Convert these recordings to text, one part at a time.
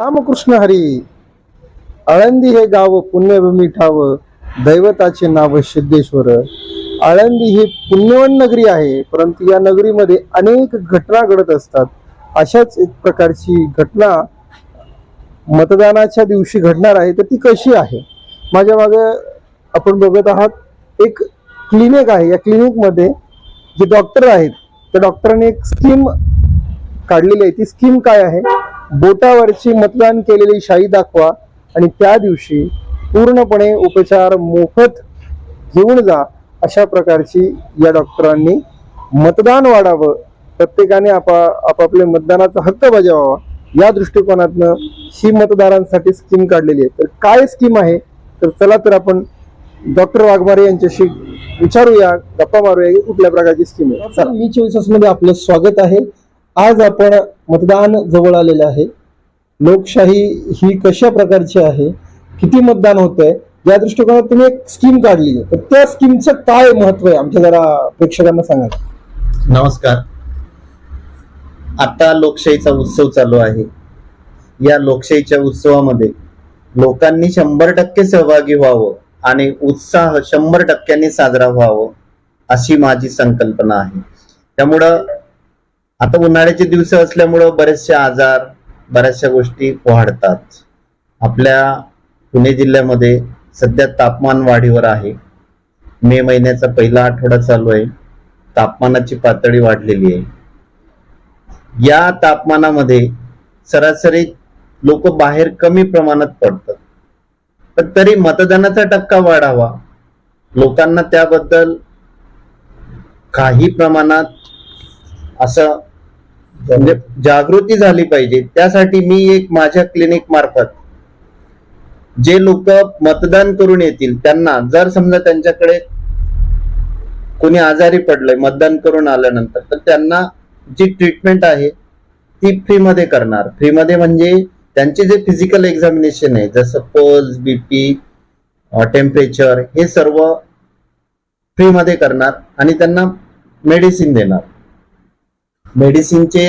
रामकृष्ण हरी. आळंदी हे गाव पुण्यभूमी ठाव. दैवताचे नाव सिद्धेश्वर. आळंदी ही पुण्यवन नगरी आहे परंतु या नगरीमध्ये अनेक घटना घडत असतात. अशाच एक प्रकारची घटना मतदानाच्या दिवशी घडणार आहे तर ती कशी आहे? माझ्या मागे आपण बघत आहात एक क्लिनिक आहे. या क्लिनिकमध्ये जे डॉक्टर आहेत त्या डॉक्टरांनी एक स्कीम काढलेली आहे. ती स्कीम काय आहे? बोटावरची मतदान केलेली शाई दाखवा आणि त्या दिवशी पूर्णपणे उपचार मोफत घेऊन जा अशा प्रकारची या डॉक्टरांनी मतदान वाढावं. प्रत्येकाने आपा आपापले मतदानाचा हक्क बजावावा. या दृष्टिकोनातनं ही मतदारांसाठी स्कीम काढलेली आहे. तर काय स्कीम आहे? तर चला तर आपण डॉक्टर वाघमारे यांच्याशी विचारूया. गप्पा मारूया. की कुठल्या प्रकारची स्कीम आहे? मी चोवीसमध्ये आपलं स्वागत आहे. आज आपण मतदान जवळ आलेलं आहे. लोकशाही ही कशा प्रकारची आहे? किती मतदान होत आहे या दृष्टिकोनात तुम्ही एक स्कीम काढली. तर त्या स्कीमचं काय महत्त्व आहे? आमच्या जरा प्रेक्षकांना सांगा. नमस्कार. आता लोकशाहीचा उत्सव चालू आहे. या लोकशाहीच्या उत्सवामध्ये लोकांनी शंभर टक्के सहभागी व्हावं आणि उत्साह शंभर टक्क्यांनी साजरा व्हावं अशी माझी संकल्पना आहे. त्यामुळं आता उन्हाळ्याचे दिवस असल्यामुळं बरेचसे आजार बऱ्याचशा गोष्टी वाढतात. आपल्या पुणे जिल्ह्यामध्ये सध्या तापमान वाढीवर आहे. मे महिन्याचा पहिला आठवडा चालू आहे. तापमानाची पातळी वाढलेली आहे. या तापमानामध्ये सरासरी लोक बाहेर कमी प्रमाणात पडतात. पण तरी मतदानाचा टक्का वाढावा. लोकांना त्याबद्दल काही प्रमाणात असं म्हणजे जागृती झाली पाहिजे. त्यासाठी मी एक माझ्या क्लिनिक मार्फत जे लोक मतदान करून येतील त्यांना जर समजा त्यांच्याकडे कोणी आजारी पडलंय मतदान करून आल्यानंतर तर त्यांना जी ट्रीटमेंट आहे ती फ्रीमध्ये करणार. फ्रीमध्ये म्हणजे त्यांचे जे फिजिकल एक्झामिनेशन आहे जसं पल्स बीपी टेम्परेचर हे सर्व फ्रीमध्ये करणार आणि त्यांना मेडिसिन देणार. मेडिसिनचे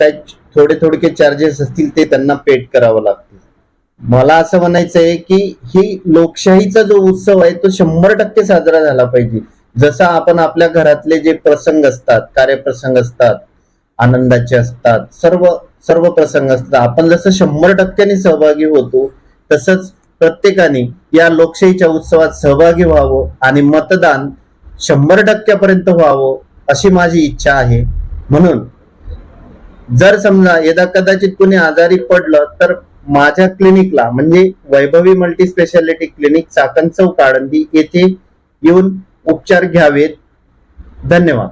त्या थोडे थोडके चार्जेस असतील ते त्यांना पेड करावं लागतील. मला असं म्हणायचं आहे की ही लोकशाहीचा जो उत्सव आहे तो शंभर टक्के साजरा झाला पाहिजे. जसा आपण आपल्या घरातले जे प्रसंग असतात कार्यप्रसंग असतात आनंदाचे असतात सर्व सर्व प्रसंग असतात. आपण जसं शंभर टक्क्यांनी सहभागी होतो तसंच प्रत्येकाने या लोकशाहीच्या उत्सवात सहभागी व्हावं आणि मतदान शंभर टक्क्यापर्यंत व्हावं अशी माझी इच्छा आहे. म्हणून जर समजा यदा कदाचित कोणी आजारी पडलं तर माझ्या क्लिनिकला म्हणजे Vaibhavi multi speciality clinic Chakan चौक आळंदी येथे येऊन उपचार घ्यावेत. धन्यवाद.